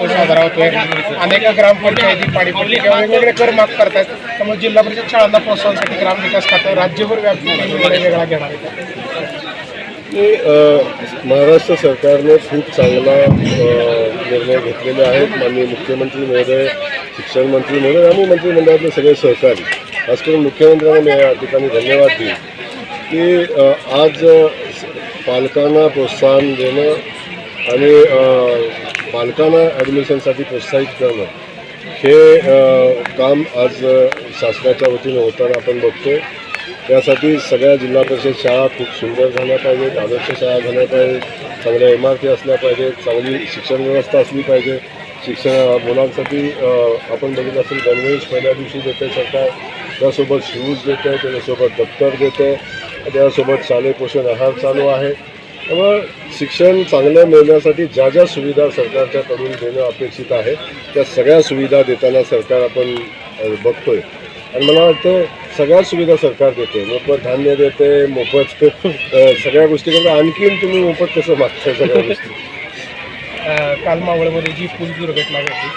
उत्सव साजरा होतोय अनेक ग्रामपंचायती पाणीपट्टी किंवा वेगवेगळे कर माफ करतात त्यामुळे जिल्हा परिषद शाळांना प्रोत्साहनासाठी ग्रामविकास खातं राज्यभर व्यापी वेगळा घेणार आहे. महाराष्ट्र सरकारने खूप चांगला निर्णय घेतलेले आहेत. माननीय मुख्यमंत्री महोदय शिक्षण मंत्री महोदय आणि मंत्रिमंडळातले सगळे सहकारी. खास करून मुख्यमंत्र्यांना मी या ठिकाणी धन्यवाद देईन. की आज पालकांना प्रोत्साहन देणं आणि पालकांना ॲडमिशनसाठी प्रोत्साहित करणं हे काम आज शासनाच्या वतीनं होताना आपण बघतोय. त्यासाठी सगळ्या जिल्हा परिषद शाळा खूप सुंदर झाल्या पाहिजेत आदर्श शाळा झाल्या पाहिजेत चांगल्या इमारती असल्या पाहिजेत चांगली शिक्षण व्यवस्था असली पाहिजे. शिक्षण मुलांसाठी आपण बघितलं असेल गणवेश पहिल्या दिवशी देते सरकार त्यासोबत शूज देते त्याच्यासोबत दप्तर देते त्यासोबत शालेय पोषण आहार चालू आहे. त्यामुळं शिक्षण चांगलं मिळण्यासाठी ज्या ज्या सुविधा सरकारच्याकडून देणं अपेक्षित आहे त्या सगळ्या सुविधा देताना सरकार आपण अ, बघतोय. आणि मला वाटतं सगळ्या सुविधा सरकार देते. मोफत धान्य देते मोफत सगळ्या गोष्टी करता. आणखीन तुम्ही मोफत कसं मागताय सगळ्या गोष्टी? काल मावळमध्ये जी पूल दुर्घटना घडली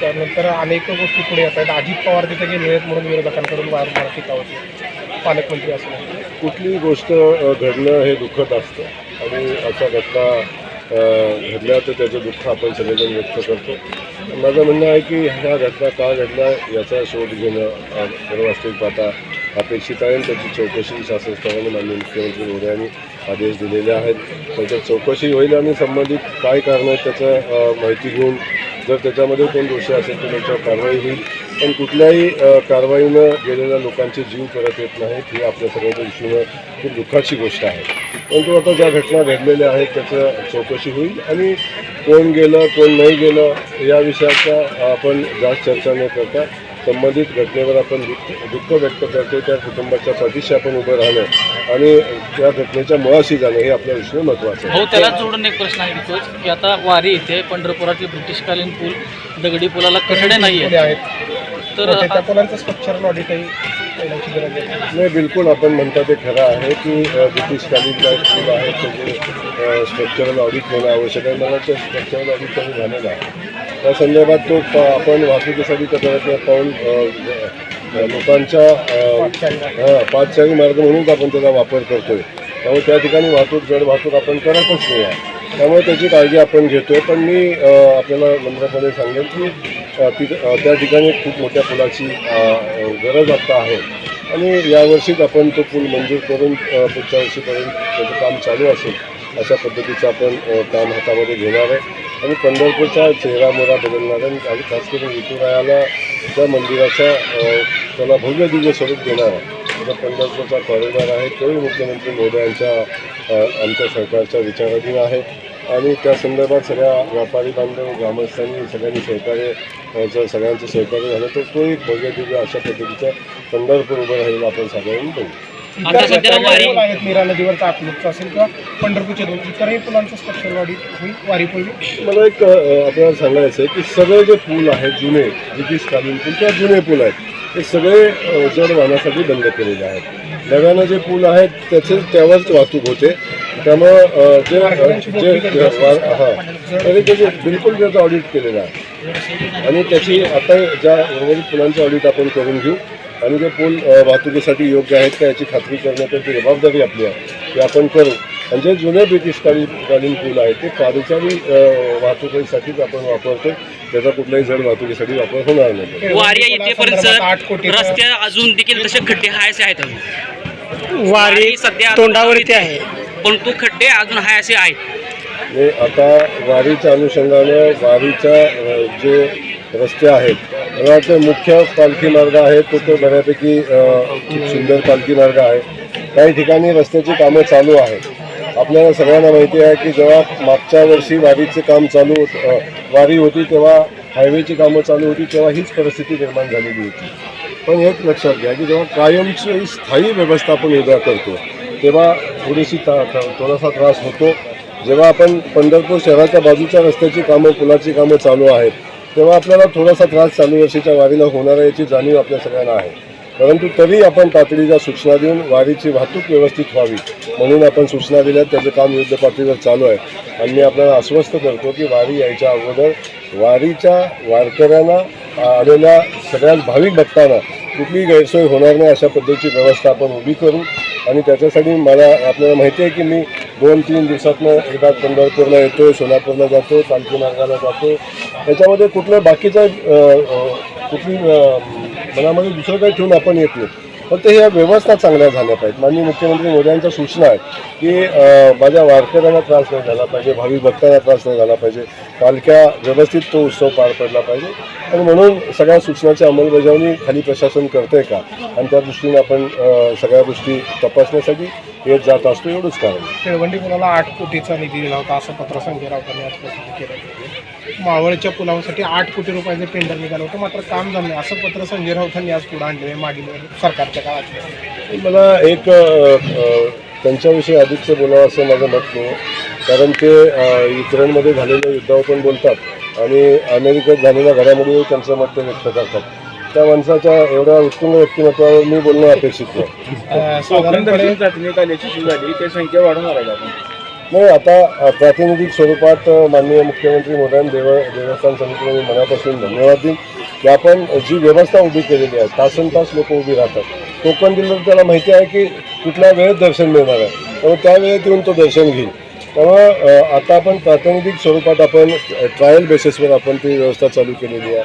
त्यानंतर अनेक गोष्टी पुढे येत आहेत. अजित पवार तिथे गेले आहेत म्हणून विरोधकांकडून वारंवार टीका होती. पालकमंत्री असल्यामुळे कुठलीही गोष्ट घडणं हे दुःखद असतं. आणि अशा घटना घडल्या तर त्याचं दुःख आपण सगळेजण व्यक्त करतो. माझं म्हणणं आहे की ह्या घटना का घडल्या याचा शोध घेणं अ, पाहता अपेक्षित आहे. आणि त्याची चौकशी शासन स्तराने माननीय मुख्यमंत्री मोदयांनी आदेश दिलेले आहेत. त्याच्यात चौकशी होईल आणि संबंधित काय कारणं आहेत त्याचं माहिती घेऊन जर त्याच्यामध्ये कोण दोषी असेल तर त्याच्यावर कारवाई होईल. पण कुठल्याही कारवाईनं गेलेल्या लोकांचे जीव परत येत नाहीत ही आपल्या सगळ्यांच्या दृष्टीनं खूप दुःखाची गोष्ट आहे. परंतु आता ज्या घटना घडलेल्या आहेत त्याचं चौकशी होईल आणि कोण गेलं कोण नाही गेलं या विषयाचा आपण जास्त चर्चा न करता संबंधित घटनेवर आपण दुःख दुःख व्यक्त करतो त्या कुटुंबाच्या पाठीशी आपण उभं राहणं आणि त्या घटनेच्या मुळाशी जाणं हे आपल्या दृष्टीने महत्त्वाचं आहे. हो त्याला जोडून एक प्रश्न आहे तोच की आता वारी इथे पंढरपुरातील ब्रिटिशकालीन पूल दगडी पुलाला कठडे नाही आहेत. तर तर त्या पुलांचं स्ट्रक्चरल ऑडिटही करण्याची गरज आहे नाही बिलकुल आपण म्हणता ते खरं आहे की ब्रिटिशकालीन काही स्कूल आहेत त्याचे स्ट्रक्चरल ऑडिट होणं आवश्यक आहे. मला वाटतं स्ट्रक्चरल ऑडिट कमी झालेलं आहे. त्या संदर्भात तो आपण वाहतुकीसाठी अ, अ, लोकांच्या हां पाचचारी मार्ग म्हणूनच आपण त्याचा वापर करतोय. त्यामुळे त्या ठिकाणी वाहतूक जड वाहतूक आपण करतच नाही आहे. त्यामुळे त्याची काळजी आपण घेतोय. पण मी आपल्याला नम्रपणे सांगेन की तिथं त्या ठिकाणी खूप मोठ्या पुलाची गरज आता आहे. आणि यावर्षीच आपण तो पूल मंजूर करून पुढच्या वर्षीपर्यंत त्याचं काम चालू असेल अशा पद्धतीचं आपण काम हातामध्ये घेणार आहे. आणि पंढरपूरचा चेहरा मोरा बदलणार आहे. आणि खास करून विठुरायाला त्या मंदिराचा त्याला भव्य दिव्य स्वरूप देणार आहे. जो पंढरपूरचा कॉरिडॉर आहे तोही मुख्यमंत्री मोदयांच्या यांच्या आमच्या सरकारच्या विचाराधीन आहे. आणि त्या संदर्भात सगळ्या व्यापारी बांधव ग्रामस्थांनी सगळ्यांनी सहकार्य जर सगळ्यांचं सहकार्य झालं तर तो एक भव्य दिव्य अशा पद्धतीचं पंढरपूर उभं राहील आपण सगळ्यांनी बघू आता सध्याला वारी पूल आहेत मीरा नदीवरचा अकलूजचा असेल किंवा पंढरपूरचे दोन इतरही पुलांचं स्ट्रक्चरल ऑडिट होईल वारी पूर्वी मला एक आपल्याला सांगायचं आहे की सगळे जे पूल आहेत जुने ब्रिटिशकालीन पूल किंवा जुने पूल आहेत ते सगळे जड वाहनासाठी बंद केलेले आहेत. नव्यानं जे पूल आहेत त्याचे त्यावरच वाहतूक होते. त्यामुळं जे जे हां तरी त्याचे बिलकुल त्याचं ऑडिट केलेलं आहे. आणि त्याची आता ज्या उर्वरित पुलांचं ऑडिट आपण करून घेऊ आणि जे पूल वाहतुकीसाठी योग्य आहेत का याची खात्री करण्याची जबाबदारी आपली आहे ती आपण करू. आणि जे जुने ब्रिटिशकालीन कालीन पूल आहेत ते अ, वाहतुकीसाठीच आपण वापरतो त्याचा कुठल्याही जड वाहतुकीसाठी वापर होणार नाही. वारी संदर्भात आठ कोटी येतेपर्यंत रस्ते अजून देखील तसे खड्डे हायचे आहेत वारी सध्या तोंडावरती आहे. पण तो खड्डे अजून हाय असे आहेत. आता वारीच्या अनुषंगाने वारीच्या जे रस्ते आहेत मला वाटतं मुख्य पालखी मार्ग आहे तो तो बऱ्यापैकी खूप सुंदर पालखी मार्ग आहे. काही ठिकाणी रस्त्याची कामं चालू आहेत. आपल्याला सगळ्यांना माहिती आहे की जेव्हा मागच्या वर्षी वारीचे काम चालू होत- वारी होती तेव्हा हायवेची कामं चालू होती तेव्हा हीच परिस्थिती निर्माण झालेली होती. पण एक लक्षात घ्या की जेव्हा कायमची स्थायी व्यवस्था आपण उभ्या करतो तेव्हा थोडीशी ता थोडासा त्रास होतो. जेव्हा आपण पंढरपूर शहराच्या बाजूच्या रस्त्याची कामं पुलाची कामं चालू आहेत तेव्हा आपल्याला थोडासा त्रास चालू वर्षीच्या वारीला होणार आहे याची जाणीव आपल्या सगळ्यांना आहे. परंतु तरी आपण तातडीच्या सूचना देऊन वारीची वाहतूक व्यवस्थित व्हावी म्हणून आपण सूचना दिल्या. त्याचं काम युद्ध पातळीवर चालू आहे. आणि मी आपल्याला आश्वस्त करतो की वारी यायच्या अगोदर वारीच्या वारकऱ्यांना आलेल्या सगळ्यात भाविक भक्तांना कुठलीही गैरसोय होणार नाही अशा पद्धतीची व्यवस्था आपण उभी करू. आणि त्याच्यासाठी मला आपल्याला माहिती आहे की मी दोन तीन दिवसातनं एकदा पंढरपूरला येतो सोलापूरला जातो पालखी मार्गाला जातो त्याच्यामध्ये कुठलं बाकीचं कुठली मनामध्ये दुसरं काही ठेवून आपण येत नाही. फक्त ह्या व्यवस्था चांगल्या झाल्या पाहिजेत. माननीय मुख्यमंत्री मोदयांच्या सूचना आहेत की माझ्या वारकऱ्यांना त्रास नाही झाला पाहिजे भावी भक्तांना त्रास नाही झाला पाहिजे. पालख्या व्यवस्थित तो उत्सव पार पडला पाहिजे. आणि म्हणून सगळ्या सूचनाची अंमलबजावणी खाली प्रशासन करते का? आणि त्या दृष्टीने आपण सगळ्या गोष्टी तपासण्यासाठी येत जात असतो एवढंच कारण आहे. आठ कोटीचा निधी दिला होता असं पत्र राऊतांनी आज प्रसिद्ध केलं. मावळच्या पुलासाठी आठ कोटी रुपयाचे टेंडर निघालं होतं. मात्र काम झालं नाही. असं पत्र संजय राऊतांनी आज पुढे आणले मागील सरकारच्या काळात. मला एक त्यांच्याविषयी अधिकचं बोलावं असं माझं मत नाही. कारण ते युक्रेनमध्ये झालेल्या युद्धावर पण बोलतात आणि अमेरिकेत झालेल्या घडामोडीवर त्यांचं मत ते व्यक्त करतात. त्या माणसाच्या एवढ्या उत्तुंग व्यक्तिमत्वावर मी बोलणं अपेक्षित नाही. साधारणपणे चाचणी झाली. ते संख्या वाढवणार आहे आपण. नाही आता प्रातिनिधिक स्वरूपात माननीय मुख्यमंत्री मोदयांना देव देवस्थान समितीला मी मनापासून धन्यवाद देईन की आपण जी व्यवस्था उभी केलेली आहे तासन तास लोक उभी राहतात. कोकण जिल्ह्यात त्याला माहिती आहे की कुठल्या वेळेत दर्शन मिळणार आहे. त्यामुळे त्यावेळेत येऊन तो दर्शन घेईल. त्यामुळं आता आपण प्रातिनिधिक स्वरूपात आपण ट्रायल बेसिसवर आपण ती व्यवस्था चालू केलेली आहे.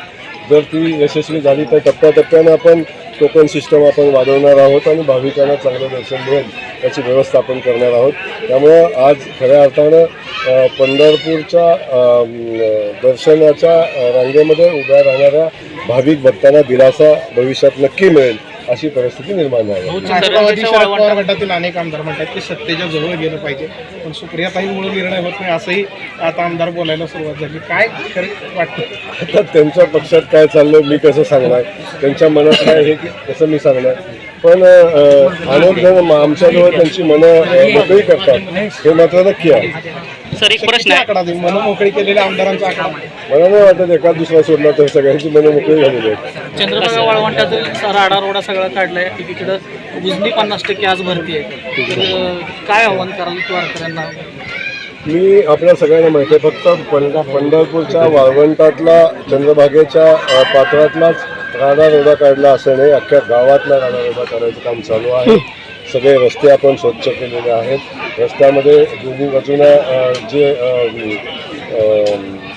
जर ती यशस्वी झाली तर टप्प्याटप्प्यानं आपण टोकन सिस्टम आपण वाढवणार आहोत आणि भाविकांना चांगलं दर्शन मिळेल याची व्यवस्था आपण करणार आहोत. त्यामुळं आज खऱ्या अर्थानं पंढरपूरच्या दर्शनाच्या रांगेमध्ये उभ्या राहणाऱ्या भाविक भक्तांना दिलासा भविष्यात नक्की मिळेल. अशी परिस्थिती निर्माण झाली. राष्ट्रवादी शरद पवार गटातील अनेक आमदार म्हणतात की सत्तेच्या जवळ गेलं पाहिजे. पण सुप्रियाताईंमुळे निर्णय होत नाही असंही आता आमदार बोलायला सुरुवात झाली. काय खरं वाटतं? आता त्यांच्या पक्षात काय चाललं मी कसं सांगणार? त्यांच्या मनात काय हे की कसं मी सांगणार. पण अनेक जण आमच्याजवळ त्यांची मनं मोकळी करतात. हे मात्र नक्की आहे. सर एक प्रश्न आकडा मोकळी केलेल्या आमदारांचा आकडा मला नाही वाटत एका दुसरा सोडला तर सगळ्यांची मनं मोकळी झालेली आहेत चंद्रभागा वाळवंटातील राडा रोडा सगळा काढलाय. एकीकडं उजनी पन्नास टक्के आज भरती आहे. तर अं, काय आव्हान कराल वारकऱ्यांना? मी आपल्या सगळ्यांना माहिती आहे फक्त पंढ पंढरपूरच्या वाळवंटातला चंद्रभागेच्या अ, पात्रातलाच राडा रोडा काढला असं नाही. अख्ख्या गावातला राडा रोडा काढायचं काम चालू आहे. सगळे रस्ते आपण स्वच्छ केलेले आहेत. रस्त्यामध्ये दोन्ही बाजूला जे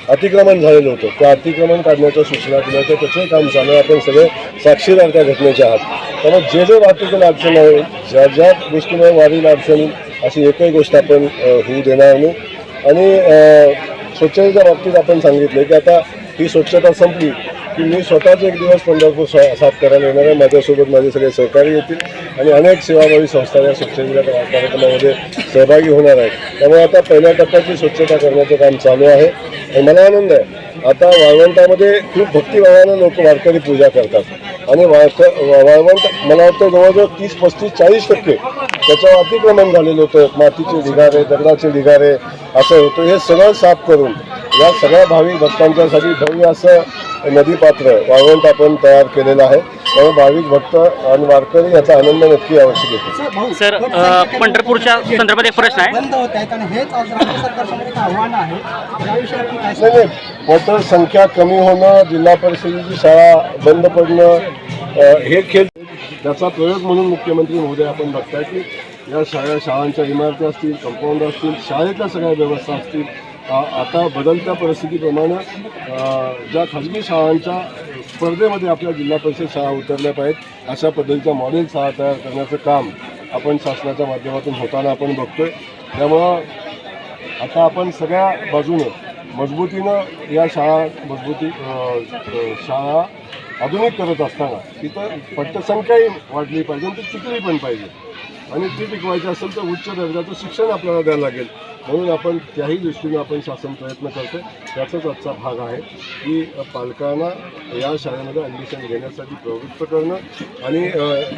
अतिक्रमण झालेलं होतं त्या अतिक्रमण काढण्याच्या सूचना दिल्या होत्या त्याचंही काम चालू आहे. आपण सगळे साक्षीदार त्या घटनेच्या आहात. त्यामुळे जे जे वाहतुकीला अडचण आहे ज्या ज्या गोष्टीमुळे वारीला अडचण अशी एकही गोष्ट आपण होऊ देणार नाही. आणि स्वच्छतेच्या बाबतीत आपण सांगितलं की आता ही स्वच्छता संपली की मी स्वतःच एक दिवस पंढरपूर सा साफ करायला येणार आहे. माझ्यासोबत माझे सगळे सहकारी येतील आणि अनेक सेवाभावी संस्था या स्वच्छतेच्या कार्यक्रमामध्ये सहभागी होणार आहेत. त्यामुळे आता पहिल्या टप्प्याची स्वच्छता करण्याचं काम चालू आहे. आणि मला आनंद आहे. आता वाळवंटामध्ये खूप भक्तिभावानं लोक वारकरी पूजा करतात. आणि वाळक वा- वाळवंट मला वाटतं जवळजवळ तीस पस्तीस चाळीस टक्के त्याच्यावर अतिक्रमण झालेलं होतं. मातीचे ढिगारे दगडाचे ढिगारे असं होतं. हे सगळं साफ करून या सगळ्या भाविक भक्तांच्यासाठी भव्य असं नदीपात्र वाळवंट आपण तयार केलेलं आहे. त्यामुळे भाविक भक्त आणि वारकरी याचा आनंद नक्की आवश्यक येतो सर अ, पंढरपूरच्या संदर्भात एक प्रश्न आहे. बंद होत आहेत आणि हेच आज राज्य सरकारसमोर एक आव्हान आहे. याविषयी आपण काय नाही नाही. पटसंख्या कमी होणं जिल्हा परिषदेची शाळा बंद पडणं अ, हे खेळ त्याचा प्रयोग म्हणून मुख्यमंत्री महोदय आपण बघताय की या शाळा शाळांच्या इमारती असतील कंपाऊंड असतील शाळेतल्या सगळ्या व्यवस्था असतील आता बदलत्या परिस्थितीप्रमाणे ज्या खाजगी शाळांच्या स्पर्धेमध्ये आपल्या जिल्हा परिषद शाळा उतरल्या पाहिजेत अशा पद्धतीच्या मॉडेल शाळा तयार करण्याचं काम आपण शासनाच्या माध्यमातून होताना आपण बघतोय. त्यामुळं आता आपण सगळ्या बाजूने मजबूतीनं या शाळा मजबूती शाळा आधुनिक करत असताना तिथं पट्टसंख्याही वाढली पाहिजे आणि ती टिकली पण पाहिजे. आणि ती टिकवायची असेल तर उच्च दर्जाचं शिक्षण आपल्याला द्यायला लागेल. म्हणून आपण त्याही दृष्टीने आपण शासन प्रयत्न करतो त्याचाच आजचा भाग आहे की पालकांना या शाळेमध्ये ॲडमिशन घेण्यासाठी प्रवृत्त करणं आणि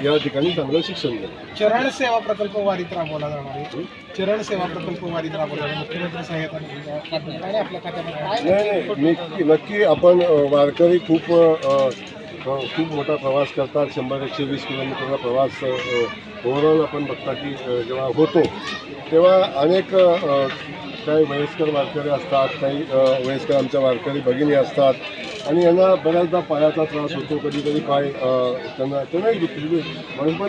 या ठिकाणी चांगलं शिक्षण देणं. चरण सेवा प्रकल्प वारीत राबवला जाणार आहे. चरण सेवा प्रकल्प वारीत राबवला मुख्यमंत्री सहाय्यता नाही नक्की नक्की आपण वारकरी खूप खूप मोठा प्रवास करतात शंभर एकशे वीस किलोमीटरचा प्रवास ओव्हरऑल आपण बघता की जेव्हा होतो तेव्हा अनेक काही वयस्कर वारकरी असतात काही वयस्कर आमच्या वारकरी भगिनी असतात आणि यांना बऱ्याचदा पायाचा त्रास होतो कधी कधी पाय त्यांना त्यांनाही दुखली म्हणून पण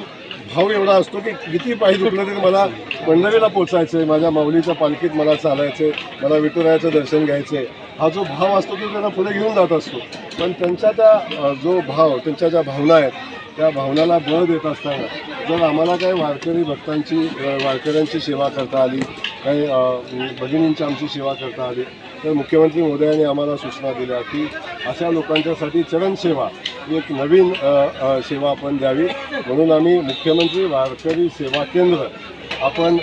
भाव एवढा असतो की किती पाय दुखलं तरी मला पंढरीला पोचायचं आहे माझ्या माऊलीच्या पालखीत मला चालायचं आहे मला विठुरायाचं दर्शन घ्यायचं आहे हा जो भाव असतो तो त्यांना पुढे घेऊन जात असतो. पण त्यांच्या त्या जो भाव त्यांच्या ज्या भावना आहेत त्या भावनाला बळ देत असताना जर आम्हाला काही वारकरी भक्तांची वारकऱ्यांची सेवा करता आली काही भगिनींची आमची सेवा करता आली तर मुख्यमंत्री महोदयांनी आम्हाला सूचना दिल्या की अशा लोकांच्यासाठी चरणसेवा ही एक नवीन सेवा आपण द्यावी. म्हणून आम्ही मुख्यमंत्री वारकरी सेवा केंद्र आपण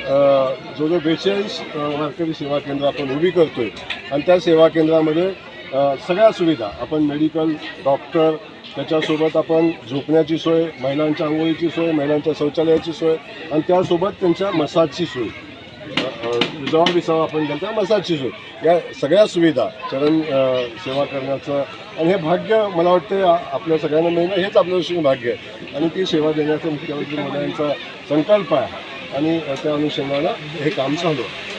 जो जो बेचाळीस वारकरी सेवा केंद्र आपण उभी करतो आहे आणि त्या सेवा केंद्रामध्ये सगळ्या सुविधा आपण मेडिकल डॉक्टर त्याच्यासोबत आपण झोपण्याची सोय महिलांच्या आंघोळीची सोय महिलांच्या शौचालयाची सोय आणि त्यासोबत त्यांच्या मसाजची सोय. अ, विसावा विसावा आपण त्यांच्या मसाजची सोय. या सगळ्या सुविधा चरण सेवा करण्याचं आणि हे भाग्य मला वाटतं आपल्या सगळ्यांना मिळणं हेच आपलं दृष्टीने भाग्य आहे. आणि ती सेवा देण्याचा मुख्यमंत्री मोदयांचा संकल्प आहे. आणि त्या अनुषंगानं हे काम चालू आहे.